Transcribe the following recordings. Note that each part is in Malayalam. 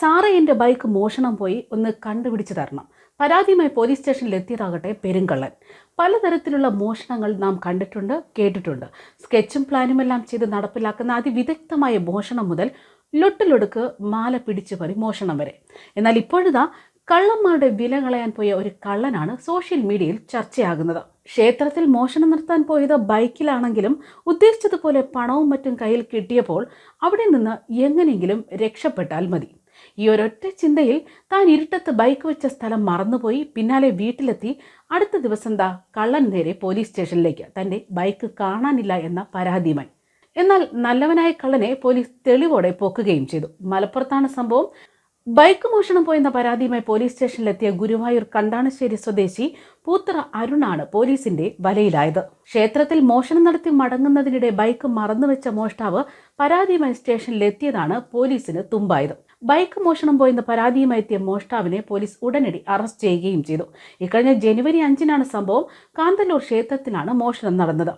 സാറേ ബൈക്ക് മോഷണം പോയി ഒന്ന് കണ്ടുപിടിച്ച് തരണം. പരാതിയുമായി പോലീസ് സ്റ്റേഷനിൽ എത്തിയതാകട്ടെ പെരുങ്കള്ളൻ. പലതരത്തിലുള്ള മോഷണങ്ങൾ നാം കണ്ടിട്ടുണ്ട് കേട്ടിട്ടുണ്ട്. സ്കെച്ചും പ്ലാനുമെല്ലാം ചെയ്ത് നടപ്പിലാക്കുന്ന അതിവിദഗ്ധമായ മോഷണം മുതൽ ലൊട്ടിലൊടുക്ക് മാല പിടിച്ചു പറി മോഷണം വരെ. എന്നാൽ ഇപ്പോഴിതാ കള്ളന്മാരുടെ വില കളയാൻ പോയ ഒരു കള്ളനാണ് സോഷ്യൽ മീഡിയയിൽ ചർച്ചയാകുന്നത്. ക്ഷേത്രത്തിൽ മോഷണം നടത്താൻ പോയത് ബൈക്കിലാണെങ്കിലും ഉദ്ദേശിച്ചതുപോലെ പണവും മറ്റും കയ്യിൽ കിട്ടിയപ്പോൾ അവിടെ നിന്ന് എങ്ങനെയെങ്കിലും രക്ഷപ്പെട്ടാൽ മതി. ഈ ഒരൊറ്റ ചിന്തയിൽ താൻ ഇരുട്ടത്ത് ബൈക്ക് വെച്ച സ്ഥലം മറന്നുപോയി പിന്നാലെ വീട്ടിലെത്തി അടുത്ത ദിവസം ദാ കള്ളൻ നേരെ പോലീസ് സ്റ്റേഷനിലേക്ക്. തന്റെ ബൈക്ക് കാണാനില്ല എന്ന പരാതിയുമായി. എന്നാൽ നല്ലവനായ കള്ളനെ പോലീസ് തെളിവോടെ പൊക്കുകയും ചെയ്തു. മലപ്പുറത്താണ് സംഭവം. ബൈക്ക് മോഷണം പോയെന്ന പരാതിയുമായി പോലീസ് സ്റ്റേഷനിലെത്തിയ ഗുരുവായൂർ കണ്ടാണശ്ശേരി സ്വദേശി പൂത്തറ അരുണാണ് പോലീസിന്റെ വലയിലായത്. ക്ഷേത്രത്തിൽ മോഷണം നടത്തി മടങ്ങുന്നതിനിടെ ബൈക്ക് മറന്നുവെച്ച മോഷ്ടാവ് പരാതിയുമായി സ്റ്റേഷനിലെത്തിയതാണ് പോലീസിന് തുമ്പായത്. ബൈക്ക് മോഷണം പോയെന്ന പരാതിയുമായി എത്തിയ മോഷ്ടാവിനെ പോലീസ് ഉടനടി അറസ്റ്റ് ചെയ്യുകയും ചെയ്തു. ഇക്കഴിഞ്ഞ ജനുവരി അഞ്ചിനാണ് സംഭവം. കാന്തല്ലൂർ ക്ഷേത്രത്തിലാണ് മോഷണം നടന്നത്.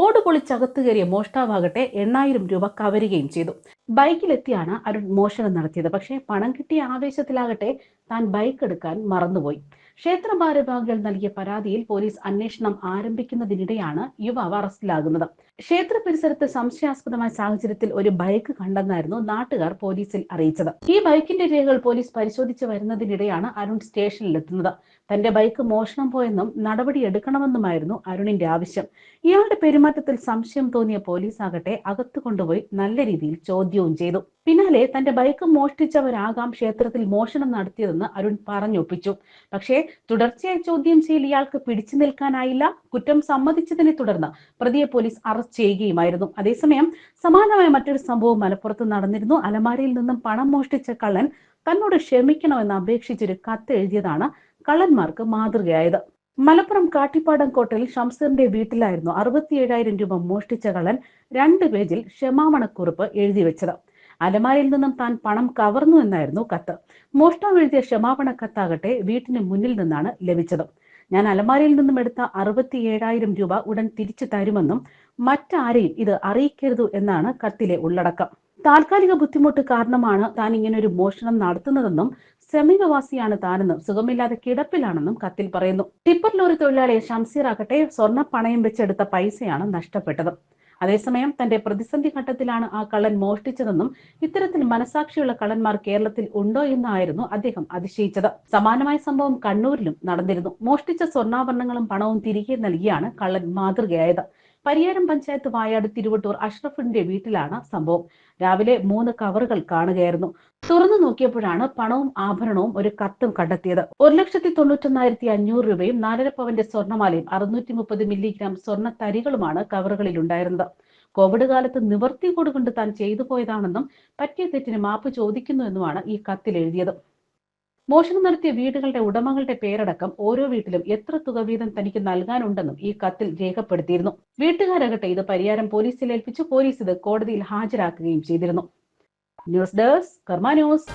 ഓട് പൊളിച്ചകത്ത് കയറിയ മോഷ്ടാവാകട്ടെ എണ്ണായിരം രൂപ കവരുകയും ചെയ്തു. ബൈക്കിലെത്തിയാണ് അരുൺ മോഷണം നടത്തിയത്. പക്ഷേ പണം കിട്ടിയ ആവേശത്തിലാകട്ടെ താൻ ബൈക്ക് എടുക്കാൻ മറന്നുപോയി. ക്ഷേത്ര ഭാരവാഹികൾ നൽകിയ പരാതിയിൽ പോലീസ് അന്വേഷണം ആരംഭിക്കുന്നതിനിടെയാണ് യുവാവ് അറസ്റ്റിലാകുന്നത്. ക്ഷേത്ര പരിസരത്ത് സംശയാസ്പദമായ സാഹചര്യത്തിൽ ഒരു ബൈക്ക് കണ്ടെന്നായിരുന്നു നാട്ടുകാർ പോലീസിൽ അറിയിച്ചത്. ഈ ബൈക്കിന്റെ രേഖകൾ പോലീസ് പരിശോധിച്ചു വരുന്നതിനിടെയാണ് അരുൺ സ്റ്റേഷനിലെത്തുന്നത്. തന്റെ ബൈക്ക് മോഷണം പോയെന്നും നടപടി എടുക്കണമെന്നുമായിരുന്നു അരുണിന്റെ ആവശ്യം. ഇയാളുടെ പെരുമാറ്റത്തിൽ സംശയം തോന്നിയ പോലീസ് ആകട്ടെ അകത്തു കൊണ്ടുപോയി നല്ല രീതിയിൽ ചോദ്യവും ചെയ്തു. പിന്നാലെ തന്റെ ബൈക്ക് മോഷ്ടിച്ചവരാകാം ക്ഷേത്രത്തിൽ മോഷണം നടത്തിയതെന്ന് അരുൺ പറഞ്ഞൊപ്പിച്ചു. പക്ഷേ തുടർച്ചയായി ചോദ്യം ചെയ്യൽ ഇയാൾക്ക് പിടിച്ചു നിൽക്കാനായില്ല. കുറ്റം സമ്മതിച്ചതിനെ തുടർന്ന് പ്രതിയെ പോലീസ് അറസ്റ്റ് ചെയ്യുകയുമായിരുന്നു. അതേസമയം സമാനമായ മറ്റൊരു സംഭവം മലപ്പുറത്ത് നടന്നിരുന്നു. അലമാരയിൽ നിന്നും പണം മോഷ്ടിച്ച കള്ളൻ തന്നോട് ക്ഷമിക്കണമെന്ന് അപേക്ഷിച്ചൊരു കത്ത് എഴുതിയതാണ് കള്ളന്മാർക്ക് മാതൃകയായത്. മലപ്പുറം കാട്ടിപ്പാടം കോട്ടയിൽ ഷംസറിന്റെ വീട്ടിലായിരുന്നു അറുപത്തിയേഴായിരം രൂപ മോഷ്ടിച്ച കള്ളൻ രണ്ട് പേജിൽ ക്ഷമാമണക്കുറിപ്പ് എഴുതി വെച്ചത്. അലമാരിയിൽ നിന്നും താൻ പണം കവർന്നു എന്നായിരുന്നു കത്ത്. മോഷ്ടാവ് എഴുതിയ ക്ഷമാപണ കത്താകട്ടെ വീട്ടിന് മുന്നിൽ നിന്നാണ് ലഭിച്ചത്. ഞാൻ അലമാരിയിൽ നിന്നും എടുത്ത അറുപത്തിയേഴായിരം രൂപ ഉടൻ തിരിച്ചു തരുമെന്നും മറ്റാരെയും ഇത് അറിയിക്കരുത് എന്നാണ് കത്തിലെ ഉള്ളടക്കം. താൽക്കാലിക ബുദ്ധിമുട്ട് കാരണമാണ് താൻ ഇങ്ങനെ ഒരു മോഷണം നടത്തുന്നതെന്നും സമീപവാസിയാണ് താനെന്നും സുഖമില്ലാതെ കിടപ്പിലാണെന്നും കത്തിൽ പറയുന്നു. ടിപ്പർ ലോറി തൊഴിലാളിയെ ഷംസീർ ആകട്ടെ സ്വർണ പണയം വെച്ചെടുത്ത പൈസയാണ് നഷ്ടപ്പെട്ടത്. അതേസമയം തന്റെ പ്രതിസന്ധി ഘട്ടത്തിലാണ് ആ കള്ളൻ മോഷ്ടിച്ചതെന്നും ഇത്തരത്തിൽ മനസാക്ഷിയുള്ള കള്ളന്മാർ കേരളത്തിൽ ഉണ്ടോ എന്നായിരുന്നു അദ്ദേഹം അതിശയിച്ചത്. സമാനമായ സംഭവം കണ്ണൂരിലും നടന്നിരുന്നു. മോഷ്ടിച്ച സ്വർണാഭരണങ്ങളും പണവും തിരികെ നൽകിയാണ് കള്ളൻ മാതൃകയായത്. പരിയാരം പഞ്ചായത്ത് വായാട് തിരുവട്ടൂർ അഷ്റഫിന്റെ വീട്ടിലാണ് സംഭവം. രാവിലെ മൂന്ന് കവറുകൾ കാണുകയായിരുന്നു. തുറന്നു നോക്കിയപ്പോഴാണ് പണവും ആഭരണവും ഒരു കത്തും കണ്ടെത്തിയത്. ഒരു ലക്ഷത്തി തൊണ്ണൂറ്റൊന്നായിരത്തി അഞ്ഞൂറ് രൂപയും നാലര പവന്റെ സ്വർണമാലയും അറുന്നൂറ്റി മുപ്പത് മില്ലിഗ്രാം സ്വർണ തരികളുമാണ് കവറുകളിൽ ഉണ്ടായിരുന്നത് കോവിഡ് കാലത്ത് നിവർത്തി കൊടുകൊണ്ട് താൻ ചെയ്തു പോയതാണെന്നും പറ്റിയ തെറ്റിന് മാപ്പ് ചോദിക്കുന്നുവെന്നുമാണ് ഈ കത്തിൽ എഴുതിയത്. മോഷണം നടത്തിയ വീടുകളുടെ ഉടമകളുടെ പേരടക്കം ഓരോ വീട്ടിലും എത്ര തുക വീതം തനിക്ക് നൽകാനുണ്ടെന്നും ഈ കത്തിൽ രേഖപ്പെടുത്തിയിരുന്നു. വീട്ടുകാരാകട്ടെ ഇത് പരിയാരം പോലീസിൽ ഏൽപ്പിച്ചു. പോലീസ് ഇത് കോടതിയിൽ ഹാജരാക്കുകയും ചെയ്തിരുന്നു. News desk Karma news.